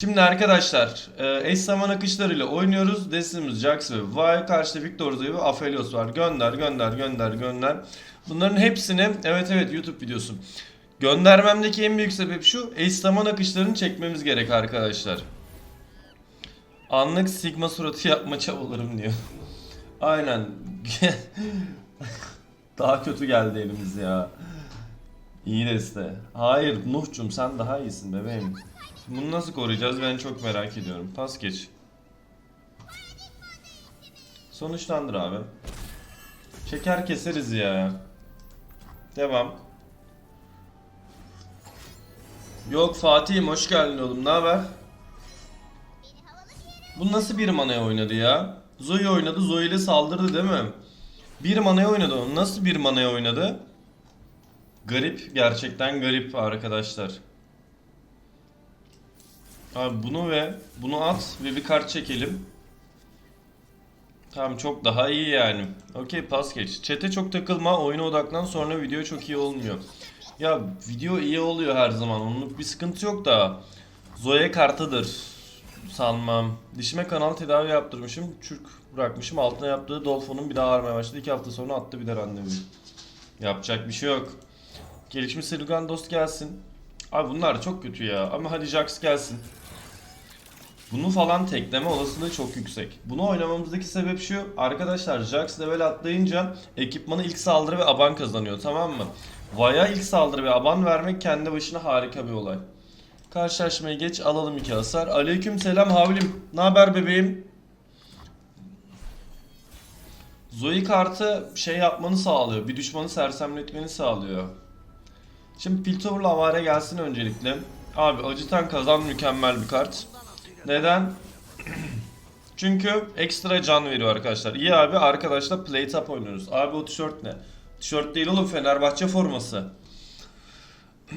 Şimdi arkadaşlar e, eş zaman akışlarıyla oynuyoruz. Destimiz Jax ve Vi. Karşıda Victor Zoe ve Aphelios var. Gönder gönder gönder gönder. Bunların hepsini evet evet YouTube videosu. Göndermemdeki en büyük sebep şu. Eş zaman akışlarını çekmemiz gerek arkadaşlar. Anlık sigma suratı yapma çabalarım diyor. Aynen. daha kötü geldi elimiz ya. İyi deste. Hayır Nuh'cum sen daha iyisin bebeğim. Bunu nasıl koruyacağız ben çok merak ediyorum. Pas geç. Sonuçlandır abi. Şeker keseriz ya. Devam. Yok Fatih'im hoş geldin oğlum. Ne haber? Bu nasıl bir manaya oynadı ya? Zoe oynadı. Zoe ile saldırdı değil mi? Bir manaya oynadı. Nasıl bir manaya oynadı? Garip. Gerçekten garip arkadaşlar. Abi bunu ve bunu at ve bir kart çekelim. Tamam çok daha iyi yani. Okey pas geç. Çete çok takılma, oyuna odaklan sonra video çok iyi olmuyor. Ya video iyi oluyor her zaman. Onun bir sıkıntı yok da. Zoe kartıdır. Sanmam. Dişime kanal tedavi yaptırmışım. Çürük bırakmışım. Altına yaptığı Dolfon'un bir daha ağrımaya başladı. İki hafta sonra attı bir de randevu. Yapacak bir şey yok. Gelişmiş Silgan dost gelsin. Abi bunlar çok kötü ya. Ama hadi Jax gelsin. Bunu falan tekleme olasılığı çok yüksek. Bunu oynamamızdaki sebep şu. Arkadaşlar Jax level atlayınca ekipmanı ilk saldırı ve aban kazanıyor tamam mı? Vaya ilk saldırı ve aban vermek kendi başına harika bir olay. Karşılaşmayı geç alalım iki hasar. Aleyküm selam havlim. Ne haber bebeğim? Zoe kartı şey yapmanı sağlıyor. Bir düşmanı sersemletmeni sağlıyor. Şimdi Piltover'la avare gelsin öncelikle. Abi acıtan kazan mükemmel bir kart. Neden? Çünkü ekstra can veriyor arkadaşlar. İyi abi arkadaşlar play top oynuyoruz. Abi o tişört ne? Tişört değil oğlum Fenerbahçe forması.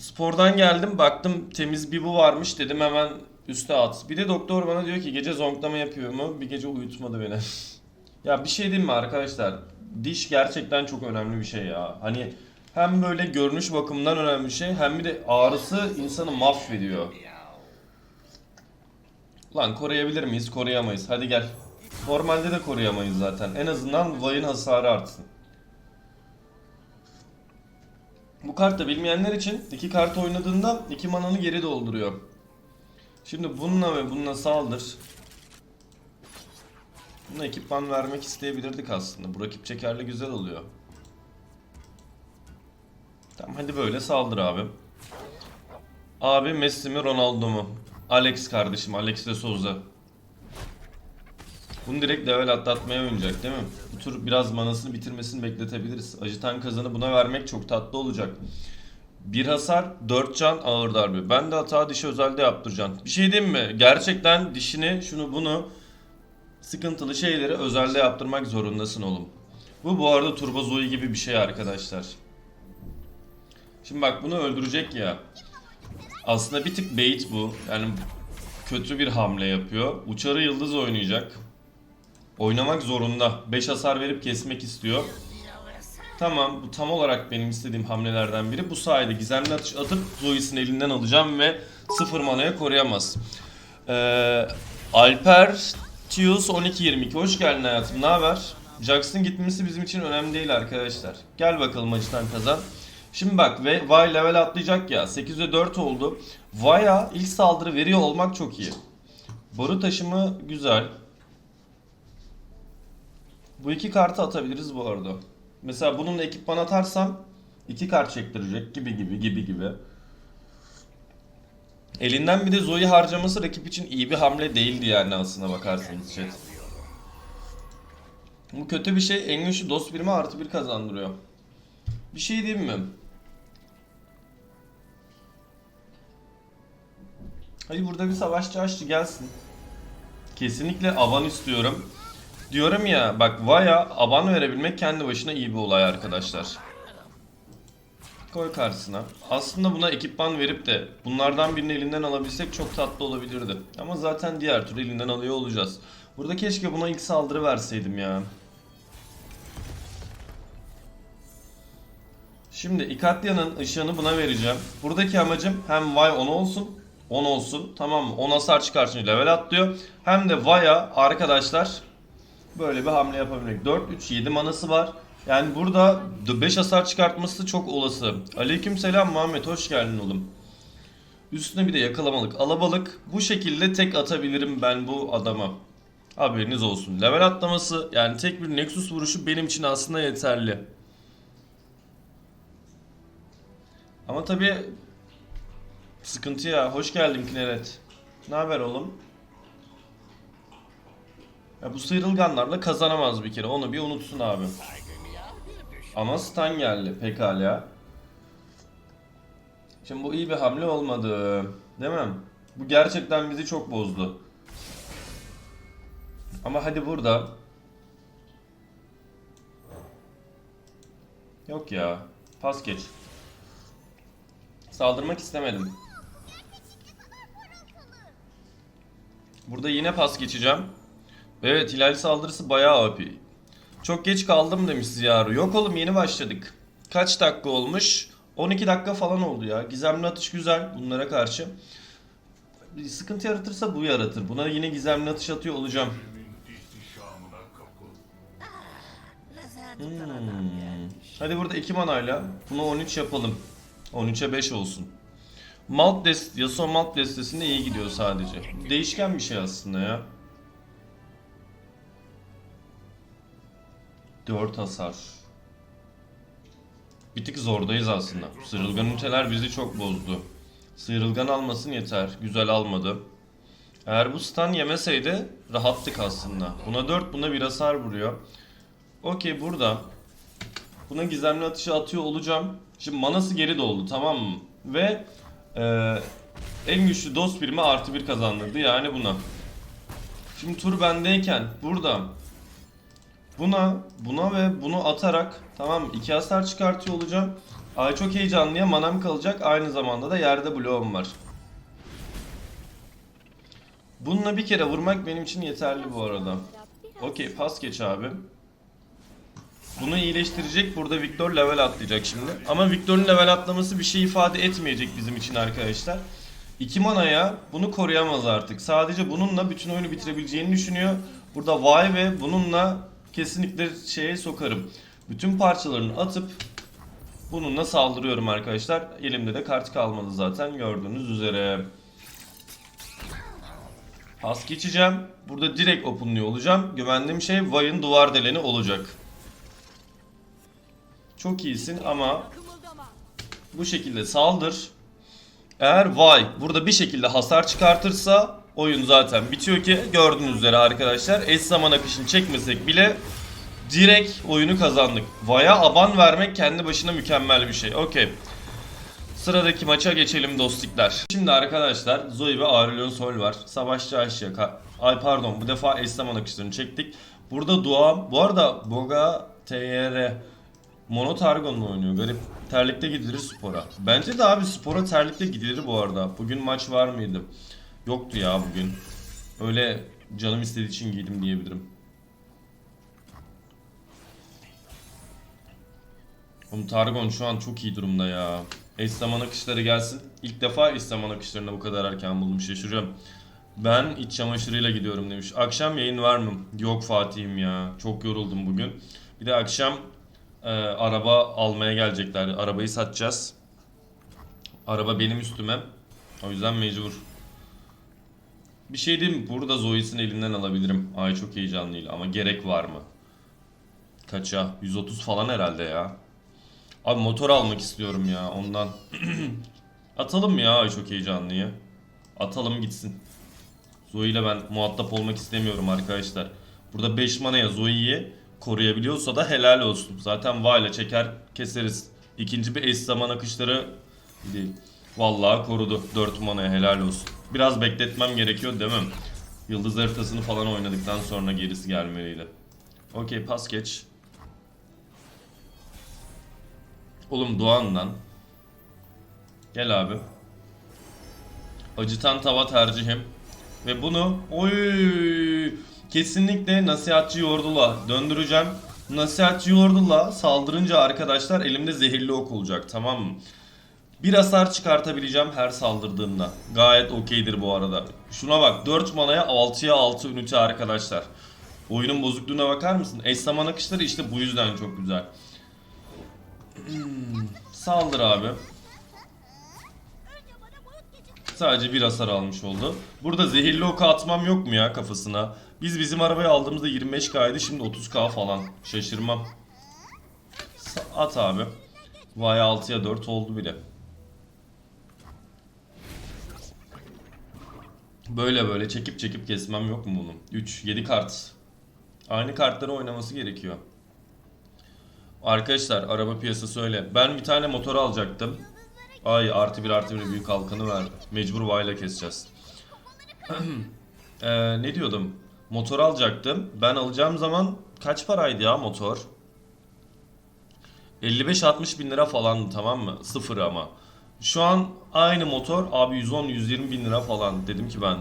Spordan geldim baktım temiz bir bu varmış dedim hemen üste at. Bir de doktor bana diyor ki gece zonklama yapıyor mu? Bir gece uyutmadı beni. ya bir şey diyeyim mi arkadaşlar? Diş gerçekten çok önemli bir şey ya. Hani hem böyle görünüş bakımından önemli bir şey hem bir de ağrısı insanı mahvediyor. Lan koruyabilir miyiz? Koruyamayız. Hadi gel. Normalde de koruyamayız zaten. En azından Vay'ın hasarı artsın. Bu kartta bilmeyenler için iki kart oynadığında iki mananı geri dolduruyor. Şimdi bununla ve bununla saldır. Buna ekipman vermek isteyebilirdik aslında. Bu rakip çekerli güzel oluyor. Tamam hadi böyle saldır abi. Abi Messi mi Ronaldo mu? Alex kardeşim Alex de Souza. Bunu direkt level atlatmaya oynayacak değil mi? Bu tur biraz manasını bitirmesini bekletebiliriz. Acıtan kazanı buna vermek çok tatlı olacak. Bir hasar, 4 can ağır darbe. Ben de hata dişi özelde yaptıracaksın. Bir şey diyeyim mi? Gerçekten dişini, şunu bunu sıkıntılı şeyleri özelde yaptırmak zorundasın oğlum. Bu bu arada Turbo Zoe gibi bir şey arkadaşlar. Şimdi bak bunu öldürecek ya. Aslında bir tık bait bu. Yani kötü bir hamle yapıyor. Uçarı yıldız oynayacak. Oynamak zorunda. 5 hasar verip kesmek istiyor. Tamam bu tam olarak benim istediğim hamlelerden biri. Bu sayede gizemli atış atıp Zoe'sini elinden alacağım ve sıfır manaya koruyamaz. Ee, Alper Tius 1222 hoş geldin hayatım. Ne haber? Jax'ın gitmesi bizim için önemli değil arkadaşlar. Gel bakalım maçtan kazan. Şimdi bak ve Vay level atlayacak ya. 8'de 4 oldu. Vay'a ilk saldırı veriyor olmak çok iyi. Boru taşımı güzel. Bu iki kartı atabiliriz bu arada. Mesela bunun ekipman atarsam iki kart çektirecek gibi gibi gibi gibi. Elinden bir de Zoe harcaması rakip için iyi bir hamle değildi yani aslına bakarsanız chat. Bu kötü bir şey. En güçlü dost birime artı bir kazandırıyor. Bir şey diyeyim mi? Hadi burada bir savaşçı açtı gelsin. Kesinlikle avan istiyorum. Diyorum ya bak Vaya aban verebilmek kendi başına iyi bir olay arkadaşlar. Koy karşısına. Aslında buna ekipman verip de bunlardan birini elinden alabilsek çok tatlı olabilirdi. Ama zaten diğer tur elinden alıyor olacağız. Burada keşke buna ilk saldırı verseydim ya. Şimdi Ikatya'nın ışığını buna vereceğim. Buradaki amacım hem Vay 10 olsun 10 olsun. Tamam mı? 10 hasar çıkartınca level atlıyor. Hem de Vaya arkadaşlar böyle bir hamle yapabilir. 4 3 7 manası var. Yani burada 5 hasar çıkartması çok olası. Aleykümselam Muhammed hoş geldin oğlum. Üstüne bir de yakalamalık, alabalık. Bu şekilde tek atabilirim ben bu adama. Haberiniz olsun. Level atlaması yani tek bir Nexus vuruşu benim için aslında yeterli. Ama tabi sıkıntı ya. Hoş geldin Kineret. Ne haber oğlum? Ya bu sıyrılganlarla kazanamaz bir kere. Onu bir unutsun abi. Ama stun geldi pekala. Şimdi bu iyi bir hamle olmadı. Değil mi? Bu gerçekten bizi çok bozdu. Ama hadi burada. Yok ya. Pas geç. Saldırmak istemedim. Burada yine pas geçeceğim. Evet hilal saldırısı bayağı OP. Çok geç kaldım demiş Ziyaru. Yok oğlum yeni başladık. Kaç dakika olmuş? 12 dakika falan oldu ya. Gizemli atış güzel bunlara karşı. Bir sıkıntı yaratırsa bu yaratır. Buna yine gizemli atış atıyor olacağım. Hmm. Hadi burada 2 manayla bunu 13 yapalım. 13'e 5 olsun. Malt dest Yasuo Malt destesinde iyi gidiyor sadece. Değişken bir şey aslında ya. 4 hasar. Bir tık zordayız aslında. Sıyrılgan üniteler bizi çok bozdu. Sıyrılgan almasın yeter. Güzel almadı. Eğer bu stun yemeseydi rahattık aslında. Buna 4 buna bir hasar vuruyor. Okey burada. Buna gizemli atışı atıyor olacağım. Şimdi manası geri doldu tamam mı? Ve eee, en güçlü dost birimi artı bir kazandırdı yani buna. Şimdi tur bendeyken burada buna buna ve bunu atarak tamam iki hasar çıkartıyor olacağım. Ay çok heyecanlıya manam kalacak. Aynı zamanda da yerde bloğum var. Bununla bir kere vurmak benim için yeterli bu arada. Okey pas geç abi. Bunu iyileştirecek. Burada Victor level atlayacak şimdi. Ama Victor'un level atlaması bir şey ifade etmeyecek bizim için arkadaşlar. 2 manaya bunu koruyamaz artık. Sadece bununla bütün oyunu bitirebileceğini düşünüyor. Burada Vay ve bununla kesinlikle şeye sokarım. Bütün parçalarını atıp bununla saldırıyorum arkadaşlar. Elimde de kart kalmadı zaten gördüğünüz üzere. Pas geçeceğim. Burada direkt openluyor olacağım. Güvendiğim şey Vay'ın duvar deleni olacak. Çok iyisin ama bu şekilde saldır. Eğer Vay burada bir şekilde hasar çıkartırsa oyun zaten bitiyor ki gördüğünüz üzere arkadaşlar eş zaman akışını çekmesek bile direkt oyunu kazandık. Vay'a aban vermek kendi başına mükemmel bir şey. Okey. Sıradaki maça geçelim dostlikler. Şimdi arkadaşlar Zoe ve Aurelion Sol var. Savaşçı Ayşe. Ka- Ay pardon bu defa eş zaman akışlarını çektik. Burada Doğan. Bu arada Boga TR Mono Targon'la oynuyor. Garip. Terlikte gidilir spora. Bence de abi spora terlikte gidilir bu arada. Bugün maç var mıydı? Yoktu ya bugün. Öyle canım istediği için giydim diyebilirim. Oğlum Targon şu an çok iyi durumda ya. Eş zaman akışları gelsin. İlk defa eş zaman akışlarını bu kadar erken buldum şaşırıyorum. Ben iç çamaşırıyla gidiyorum demiş. Akşam yayın var mı? Yok Fatih'im ya. Çok yoruldum bugün. Bir de akşam e, araba almaya gelecekler. Arabayı satacağız. Araba benim üstüme. O yüzden mecbur. Bir şey diyeyim? Burada Zoe'sini elinden alabilirim. Ay çok heyecanlıyla ama gerek var mı? Kaça? 130 falan herhalde ya. Abi motor almak istiyorum ya ondan. Atalım ya ay çok heyecanlıyı? Atalım gitsin. Zoe ile ben muhatap olmak istemiyorum arkadaşlar. Burada 5 manaya Zoe'yi koruyabiliyorsa da helal olsun. Zaten Va ile çeker keseriz. İkinci bir eş zaman akışları değil. Vallahi korudu. 4 manaya helal olsun. Biraz bekletmem gerekiyor değil mi? Yıldız haritasını falan oynadıktan sonra gerisi gelmeliydi. Okey pas geç. Oğlum Doğan'dan. Gel abi. Acıtan tava tercihim. Ve bunu oy kesinlikle nasihatçı yoğurdula döndüreceğim. Nasihatçı yoğurdula saldırınca arkadaşlar elimde zehirli ok olacak tamam mı? Bir hasar çıkartabileceğim her saldırdığımda. Gayet okeydir bu arada. Şuna bak 4 manaya 6'ya 6 ünite arkadaşlar. Oyunun bozukluğuna bakar mısın? Eş zaman akışları işte bu yüzden çok güzel. Hmm, Saldır abi. Sadece bir hasar almış oldu. Burada zehirli oku atmam yok mu ya kafasına? Biz bizim arabayı aldığımızda 25k'ydı şimdi 30k falan. Şaşırmam. At abi. Vay 6'ya 4 oldu bile. Böyle böyle çekip çekip kesmem yok mu bunun? 3, 7 kart. Aynı kartları oynaması gerekiyor. Arkadaşlar araba piyasası öyle. Ben bir tane motor alacaktım. Ay artı bir artı bir büyük halkanı ver. Mecbur vayla keseceğiz. Ee, ne diyordum? Motor alacaktım. Ben alacağım zaman kaç paraydı ya motor? 55-60 bin lira falandı tamam mı? Sıfır ama. Şu an aynı motor abi 110-120 bin lira falan. Dedim ki ben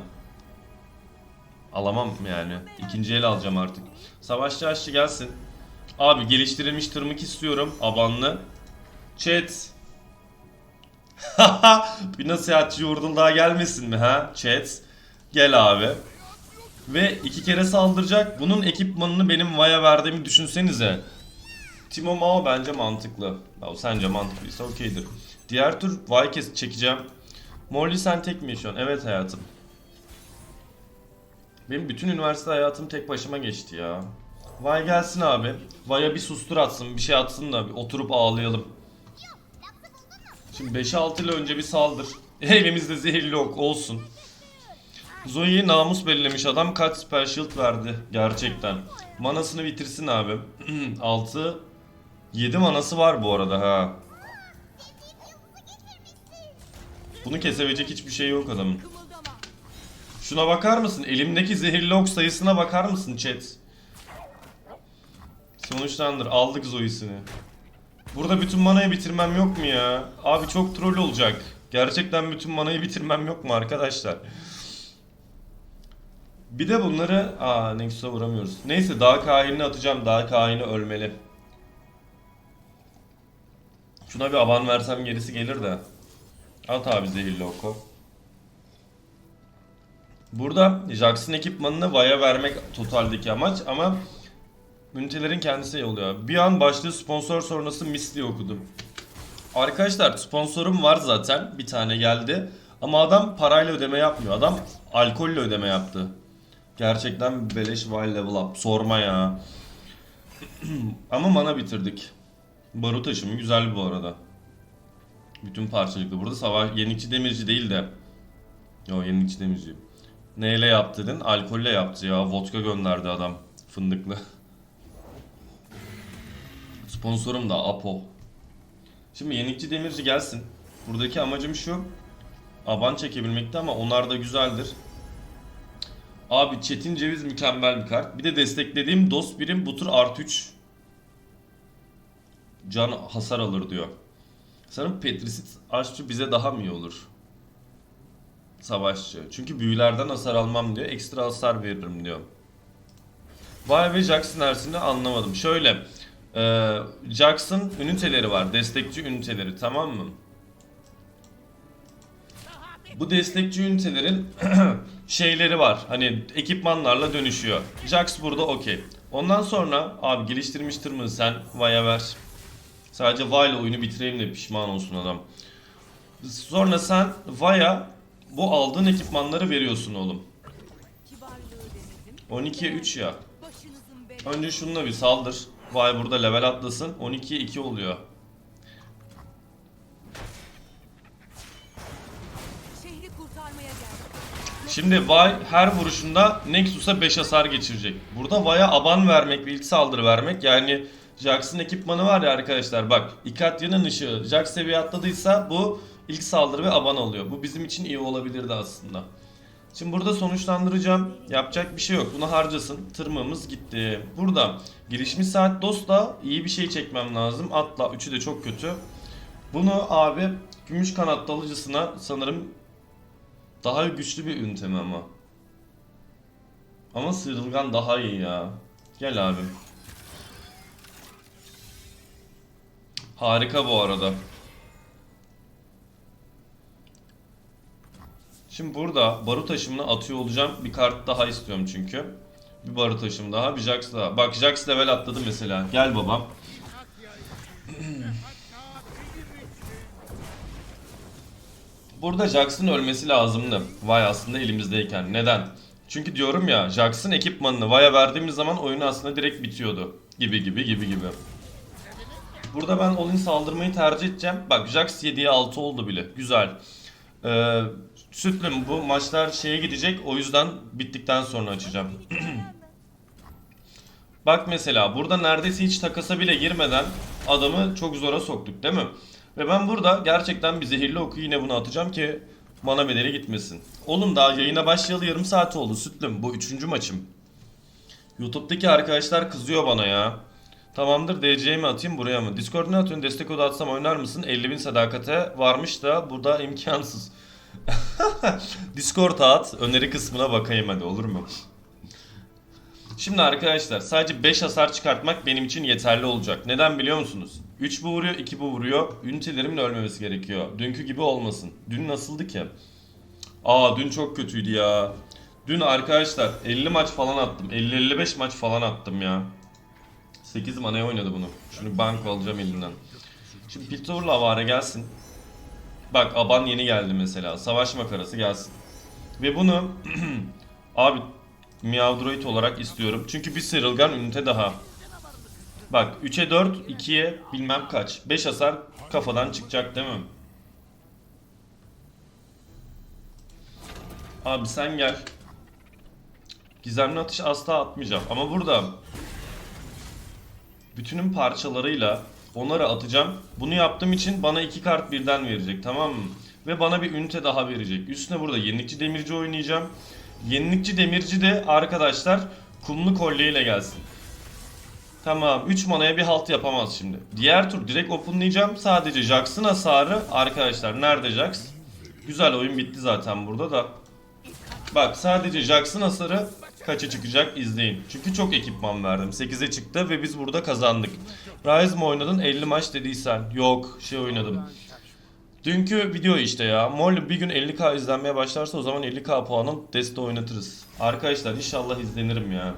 alamam yani. İkinci el alacağım artık. Savaşçı aşçı gelsin. Abi geliştirilmiş tırmık istiyorum. Abanlı. Chat. bir nasihatçı yurdul daha gelmesin mi ha? Chat. Gel abi. Ve iki kere saldıracak. Bunun ekipmanını benim Vaya verdiğimi düşünsenize. Timo Mao bence mantıklı. Ya, sence mantıklıysa okeydir. Diğer tur Vay kes çekeceğim. Molly sen tek mi yaşıyorsun? Evet hayatım. Benim bütün üniversite hayatım tek başıma geçti ya. Vay gelsin abi. Vay'a bir sustur atsın, bir şey atsın da bir oturup ağlayalım. Şimdi 5-6 ile önce bir saldır. Elimizde zehirli ok olsun. Zoe'yi namus belirlemiş adam kaç spell shield verdi gerçekten. Manasını bitirsin abi. 6 7 manası var bu arada ha. Bunu kesebilecek hiçbir şey yok adamın. Şuna bakar mısın? Elimdeki zehirli ok sayısına bakar mısın chat? Sonuçlandır. Aldık Zoe'sini. Burada bütün manayı bitirmem yok mu ya? Abi çok troll olacak. Gerçekten bütün manayı bitirmem yok mu arkadaşlar? Bir de bunları... Aa Nexus'a vuramıyoruz. Neyse dağ kahinini atacağım. Dağ kahini ölmeli. Şuna bir aban versem gerisi gelir de. At abi zehirli oku. Burada Jax'ın ekipmanını Vay'a vermek totaldeki amaç ama ünitelerin kendisi oluyor. Bir an başlığı sponsor sonrası misli okudum. Arkadaşlar sponsorum var zaten. Bir tane geldi. Ama adam parayla ödeme yapmıyor. Adam alkolle ödeme yaptı. Gerçekten beleş Vay level up. Sorma ya. Ama mana bitirdik. Barut taşımı güzel bu arada. Bütün parçalıklı. Burada savaş yenilikçi demirci değil de. Yo yenilikçi demirci. Neyle yaptı dedin? Alkolle yaptı ya. Vodka gönderdi adam. Fındıklı. Sponsorum da Apo. Şimdi yenilikçi demirci gelsin. Buradaki amacım şu. Aban çekebilmekte ama onlar da güzeldir. Abi Çetin Ceviz mükemmel bir kart. Bir de desteklediğim dost birim bu tur artı 3 can hasar alır diyor. Sanırım Petrisit aşçı bize daha mı iyi olur? Savaşçı. Çünkü büyülerden hasar almam diyor. Ekstra hasar veririm diyor. Vay ve Jackson Ersin'i anlamadım. Şöyle. Jackson üniteleri var. Destekçi üniteleri tamam mı? Bu destekçi ünitelerin şeyleri var. Hani ekipmanlarla dönüşüyor. Jax burada okey. Ondan sonra abi geliştirmiş tırmığı sen Vay'a ver. Sadece Vay ile oyunu bitireyim de pişman olsun adam. Sonra sen Vay'a bu aldığın ekipmanları veriyorsun oğlum. 12'ye 3 ya. Önce şununla bir saldır. Vay burada level atlasın. 12'ye 2 oluyor. Şimdi Vay her vuruşunda Nexus'a 5 hasar geçirecek. Burada Vay'a aban vermek ve ilk saldırı vermek yani Jax'ın ekipmanı var ya arkadaşlar bak Ikatya'nın ışığı Jax seviye atladıysa bu ilk saldırı ve aban oluyor. Bu bizim için iyi olabilirdi aslında. Şimdi burada sonuçlandıracağım. Yapacak bir şey yok. Bunu harcasın. Tırmığımız gitti. Burada gelişmiş saat dostla iyi bir şey çekmem lazım. Atla. Üçü de çok kötü. Bunu abi gümüş kanat dalıcısına sanırım daha güçlü bir ünitem ama. Ama sıyrılgan daha iyi ya. Gel abi. Harika bu arada. Şimdi burada baru taşımını atıyor olacağım. Bir kart daha istiyorum çünkü. Bir baru taşım daha. Bir Jax daha. Bak Jax level atladı mesela. Gel babam. Burada Jax'ın ölmesi lazımdı. Vay aslında elimizdeyken. Neden? Çünkü diyorum ya Jax'ın ekipmanını Vay'a verdiğimiz zaman oyun aslında direkt bitiyordu. Gibi gibi gibi gibi. Burada ben all-in saldırmayı tercih edeceğim. Bak Jax 7'ye 6 oldu bile. Güzel. Ee, Sütlüm bu maçlar şeye gidecek. O yüzden bittikten sonra açacağım. Bak mesela burada neredeyse hiç takasa bile girmeden adamı çok zora soktuk değil mi? Ve ben burada gerçekten bir zehirli oku yine bunu atacağım ki mana bedeli gitmesin. Oğlum daha yayına başlayalı yarım saat oldu Sütlüm. Bu üçüncü maçım. YouTube'daki arkadaşlar kızıyor bana ya. Tamamdır DC'ye mi atayım buraya mı? Discord ne atıyorsun? Destek kodu atsam oynar mısın? 50.000 sadakate varmış da burada imkansız. Discord at. Öneri kısmına bakayım hadi olur mu? Şimdi arkadaşlar sadece 5 hasar çıkartmak benim için yeterli olacak. Neden biliyor musunuz? 3 bu vuruyor, 2 bu vuruyor. Ünitelerimin ölmemesi gerekiyor. Dünkü gibi olmasın. Dün nasıldı ki? Aa dün çok kötüydü ya. Dün arkadaşlar 50 maç falan attım. 50-55 maç falan attım ya. 8 manaya oynadı bunu. Şunu banko alacağım elinden. Şimdi Piltover'la avare gelsin. Bak Aban yeni geldi mesela. Savaş makarası gelsin. Ve bunu abi Meowdroid olarak istiyorum. Çünkü bir sıyrılgan ünite daha. Bak 3'e 4, 2'ye bilmem kaç. 5 hasar kafadan çıkacak değil mi? Abi sen gel. Gizemli atış asla atmayacağım. Ama burada bütünün parçalarıyla onları atacağım. Bunu yaptığım için bana iki kart birden verecek tamam mı? Ve bana bir ünite daha verecek. Üstüne burada yenilikçi demirci oynayacağım. Yenilikçi demirci de arkadaşlar kumlu kolyeyle gelsin. Tamam 3 manaya bir halt yapamaz şimdi. Diğer tur direkt openlayacağım. Sadece Jax'ın hasarı arkadaşlar nerede Jax? Güzel oyun bitti zaten burada da. Bak sadece Jax'ın hasarı kaça çıkacak izleyin. Çünkü çok ekipman verdim. 8'e çıktı ve biz burada kazandık. Rise mi oynadın 50 maç dediysen. Yok şey oynadım. Dünkü video işte ya. Molly bir gün 50k izlenmeye başlarsa o zaman 50k puanım deste oynatırız. Arkadaşlar inşallah izlenirim ya.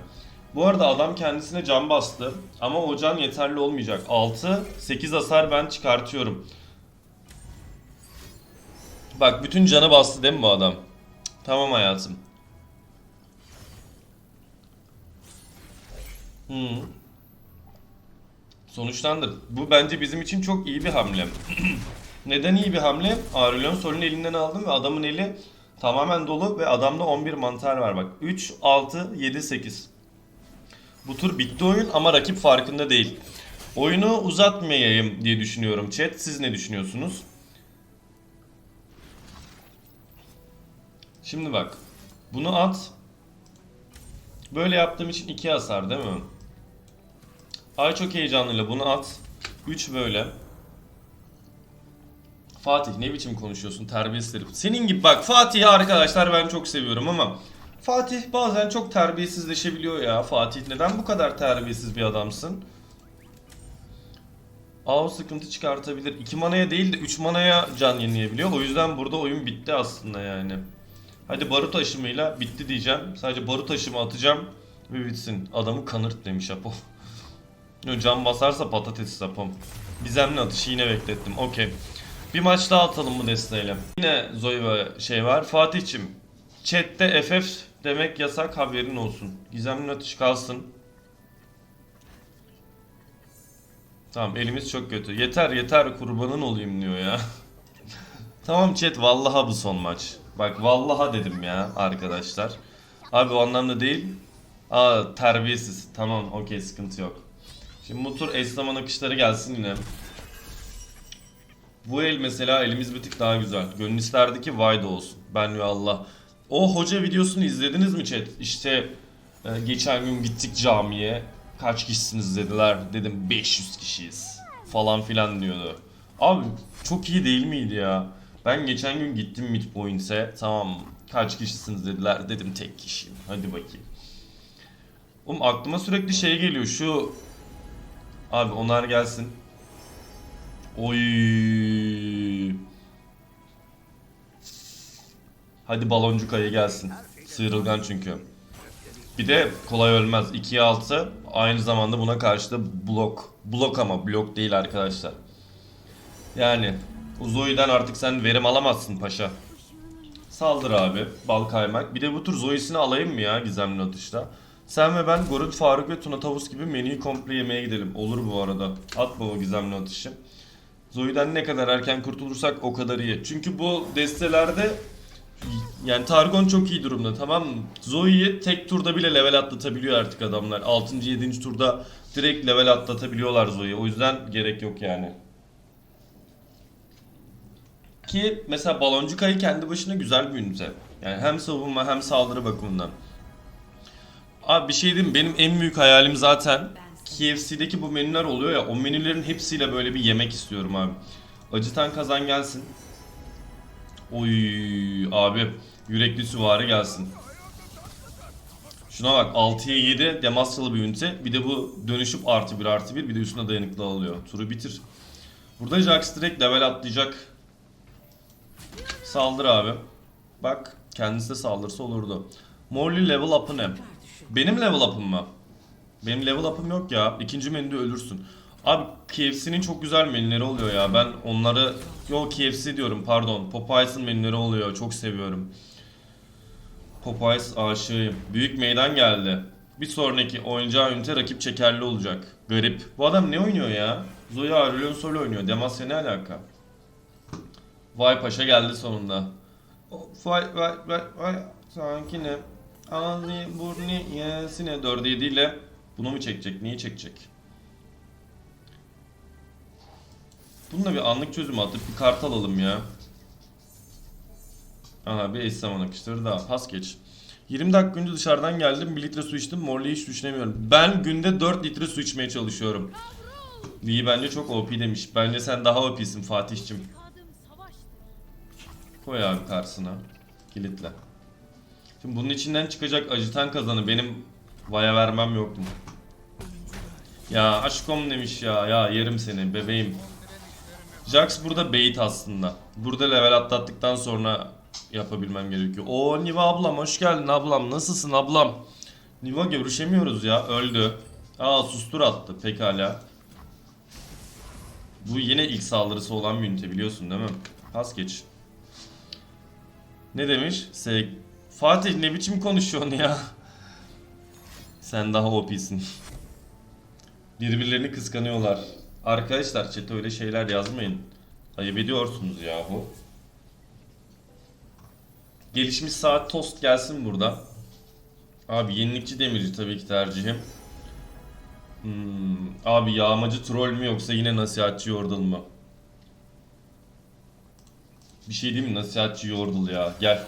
Bu arada adam kendisine can bastı. Ama o can yeterli olmayacak. 6, 8 hasar ben çıkartıyorum. Bak bütün canı bastı değil mi bu adam? Tamam hayatım. Hmm. Sonuçlandı. Bu bence bizim için çok iyi bir hamle. Neden iyi bir hamle? Aurelion Sol'ün elinden aldım ve adamın eli tamamen dolu ve adamda 11 mantar var bak. 3, 6, 7, 8. Bu tur bitti oyun ama rakip farkında değil. Oyunu uzatmayayım diye düşünüyorum chat. Siz ne düşünüyorsunuz? Şimdi bak. Bunu at. Böyle yaptığım için 2 hasar değil mi? Ay çok heyecanlıyla bunu at. 3 böyle. Fatih ne biçim konuşuyorsun terbiyesiz. Senin gibi bak Fatih'i arkadaşlar ben çok seviyorum ama Fatih bazen çok terbiyesizleşebiliyor ya. Fatih neden bu kadar terbiyesiz bir adamsın? Aa sıkıntı çıkartabilir. 2 manaya değil de 3 manaya can yenileyebiliyor. O yüzden burada oyun bitti aslında yani. Hadi barut aşımıyla bitti diyeceğim. Sadece barut aşımı atacağım ve bitsin. Adamı kanırt demiş Apo. Can basarsa patates sapım. Gizemli atışı yine beklettim. Okey. Bir maç daha atalım bu desteğiyle. Yine Zoe şey var. Fatih'cim. Chat'te FF demek yasak haberin olsun. Gizemli atış kalsın. Tamam elimiz çok kötü. Yeter yeter kurbanın olayım diyor ya. tamam chat vallaha bu son maç. Bak vallaha dedim ya arkadaşlar. Abi o anlamda değil. Aa terbiyesiz. Tamam okey sıkıntı yok. Şimdi bu tur eş zaman akışları gelsin yine. Bu el mesela elimiz bir tık daha güzel. Gönül isterdi ki Vayda olsun. Ben ve Allah. O hoca videosunu izlediniz mi chat? İşte e, geçen gün gittik camiye. Kaç kişisiniz dediler. Dedim 500 kişiyiz. Falan filan diyordu. Abi çok iyi değil miydi ya? Ben geçen gün gittim Midpoint'e. Tamam kaç kişisiniz dediler. Dedim tek kişiyim. Hadi bakayım. Oğlum aklıma sürekli şey geliyor. Şu Abi onlar gelsin. Oy. Hadi baloncuk ayı gelsin. Sıyrılgan çünkü. Bir de kolay ölmez. 2'ye 6 aynı zamanda buna karşı da blok. Blok ama blok değil arkadaşlar. Yani Zoe'den artık sen verim alamazsın paşa. Saldır abi. Bal kaymak. Bir de bu tur Zoe'sini alayım mı ya gizemli atışta? Sen ve ben Gorut, Faruk ve Tuna Tavus gibi menüyü komple yemeye gidelim. Olur bu arada. At baba gizemli atışı. Zoe'den ne kadar erken kurtulursak o kadar iyi. Çünkü bu destelerde yani Targon çok iyi durumda tamam mı? Zoe'yi tek turda bile level atlatabiliyor artık adamlar. 6. 7. turda direkt level atlatabiliyorlar Zoe'yi. O yüzden gerek yok yani. Ki mesela baloncuk ayı kendi başına güzel bir ünite. Yani hem savunma hem saldırı bakımından. Abi bir şey diyeyim benim en büyük hayalim zaten KFC'deki bu menüler oluyor ya o menülerin hepsiyle böyle bir yemek istiyorum abi. Acıtan kazan gelsin. Oy abi yürekli süvari gelsin. Şuna bak 6'ya 7 Demasya'lı bir ünite. Bir de bu dönüşüp artı 1 artı 1 bir de üstüne dayanıklı alıyor. Turu bitir. Burada Jax direkt level atlayacak. Saldır abi. Bak kendisi de saldırsa olurdu. Morley level up'ı ne? Benim level up'ım mı? Benim level up'ım yok ya. İkinci menüde ölürsün. Abi KFC'nin çok güzel menüleri oluyor ya. Ben onları... Yo KFC diyorum pardon. Popeyes'ın menüleri oluyor. Çok seviyorum. Popeyes aşığıyım. Büyük meydan geldi. Bir sonraki oyuncağı ünite rakip çekerli olacak. Garip. Bu adam ne oynuyor ya? Zoya Sol oynuyor. Demasya ne alaka? Vay paşa geldi sonunda. Of, Vay vay vay vay sakinim. Ağzı burnu yesine 4 7 ile bunu mu çekecek? Neyi çekecek? Bununla bir anlık çözüm atıp bir kart alalım ya. Aha bir eş zaman akışları daha. Pas geç. 20 dakika önce dışarıdan geldim. 1 litre su içtim. Morley'i hiç düşünemiyorum. Ben günde 4 litre su içmeye çalışıyorum. Lee bence çok OP demiş. Bence sen daha OP'sin Fatih'cim. Koy abi karşısına. Kilitle. Şimdi bunun içinden çıkacak acıtan kazanı benim vaya vermem yok mu? Ya aşkom demiş ya. Ya yerim seni bebeğim. Jax burada bait aslında. Burada level atlattıktan sonra yapabilmem gerekiyor. Oo Niva ablam hoş geldin ablam. Nasılsın ablam? Niva görüşemiyoruz ya. Öldü. Aa sustur attı pekala. Bu yine ilk saldırısı olan bir ünite biliyorsun değil mi? Pas geç. Ne demiş? Se Fatih ne biçim konuşuyorsun ya? Sen daha OP'sin. Birbirlerini kıskanıyorlar. Arkadaşlar chat'e öyle şeyler yazmayın. Ayıp ediyorsunuz yahu. Gelişmiş saat tost gelsin burada. Abi yenilikçi demirci tabii ki tercihim. Hmm, abi yağmacı troll mü yoksa yine nasihatçı yordal mı? Bir şey diyeyim mi? Nasihatçı yordal ya. Gel.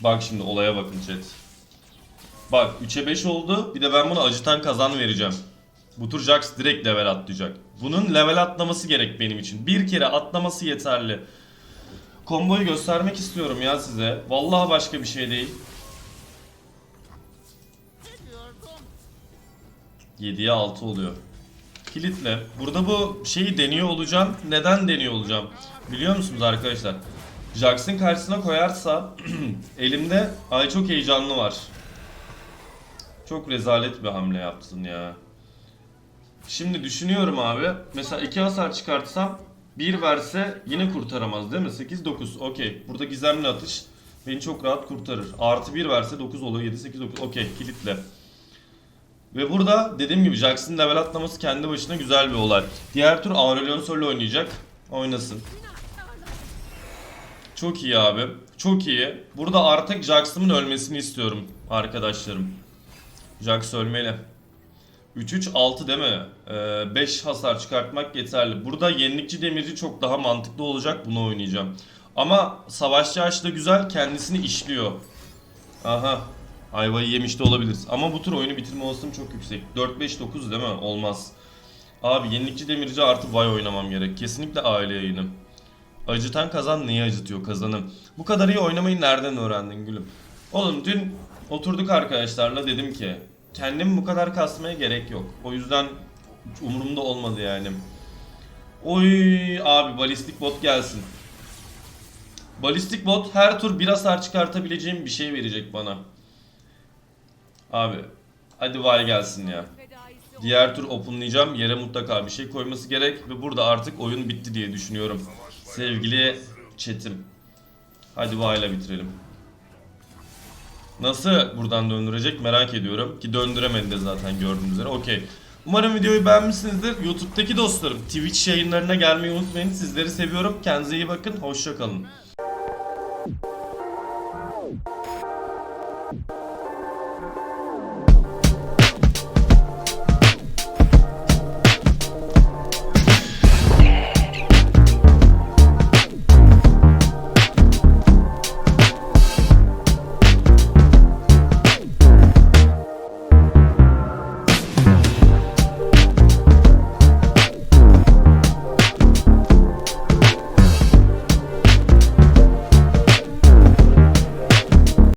Bak şimdi olaya bakın chat. Bak 3'e 5 oldu. Bir de ben buna acıtan kazan vereceğim. Bu tur Jax direkt level atlayacak. Bunun level atlaması gerek benim için. Bir kere atlaması yeterli. Komboyu göstermek istiyorum ya size. Vallahi başka bir şey değil. 7'ye 6 oluyor. Kilitle. Burada bu şeyi deniyor olacağım. Neden deniyor olacağım? Biliyor musunuz arkadaşlar? Jax'ın karşısına koyarsa elimde ay çok heyecanlı var. Çok rezalet bir hamle yaptın ya. Şimdi düşünüyorum abi. Mesela 2 hasar çıkartsam 1 verse yine kurtaramaz değil mi? 8 9. Okey. Burada gizemli atış beni çok rahat kurtarır. Artı 1 verse 9 oluyor. 7 8 9. Okey. Kilitle. Ve burada dediğim gibi Jax'ın level atlaması kendi başına güzel bir olay. Diğer tur Aurelion Sol oynayacak. Oynasın. Çok iyi abi. Çok iyi. Burada artık Jax'ımın ölmesini istiyorum arkadaşlarım. Jax ölmeli. 3-3-6 değil mi? 5 hasar çıkartmak yeterli. Burada yenilikçi demirci çok daha mantıklı olacak. Bunu oynayacağım. Ama savaşçı ağaç da güzel. Kendisini işliyor. Aha. Ayvayı yemiş de olabiliriz. Ama bu tur oyunu bitirme olasılığım çok yüksek. 4-5-9 değil mi? Olmaz. Abi yenilikçi demirci artı vay oynamam gerek. Kesinlikle aile yayını. Acıtan kazan neyi acıtıyor kazanım? Bu kadar iyi oynamayı nereden öğrendin gülüm? Oğlum dün oturduk arkadaşlarla dedim ki kendimi bu kadar kasmaya gerek yok. O yüzden umurumda olmadı yani. Oy abi balistik bot gelsin. Balistik bot her tur bir hasar çıkartabileceğim bir şey verecek bana. Abi hadi vay gelsin ya. Diğer tur openlayacağım. Yere mutlaka bir şey koyması gerek ve burada artık oyun bitti diye düşünüyorum. Sevgili chatim. Hadi vayla bitirelim. Nasıl buradan döndürecek merak ediyorum. Ki döndüremedi de zaten gördüğünüz üzere. Okey. Umarım videoyu beğenmişsinizdir. YouTube'daki dostlarım Twitch yayınlarına gelmeyi unutmayın. Sizleri seviyorum. Kendinize iyi bakın. Hoşça kalın.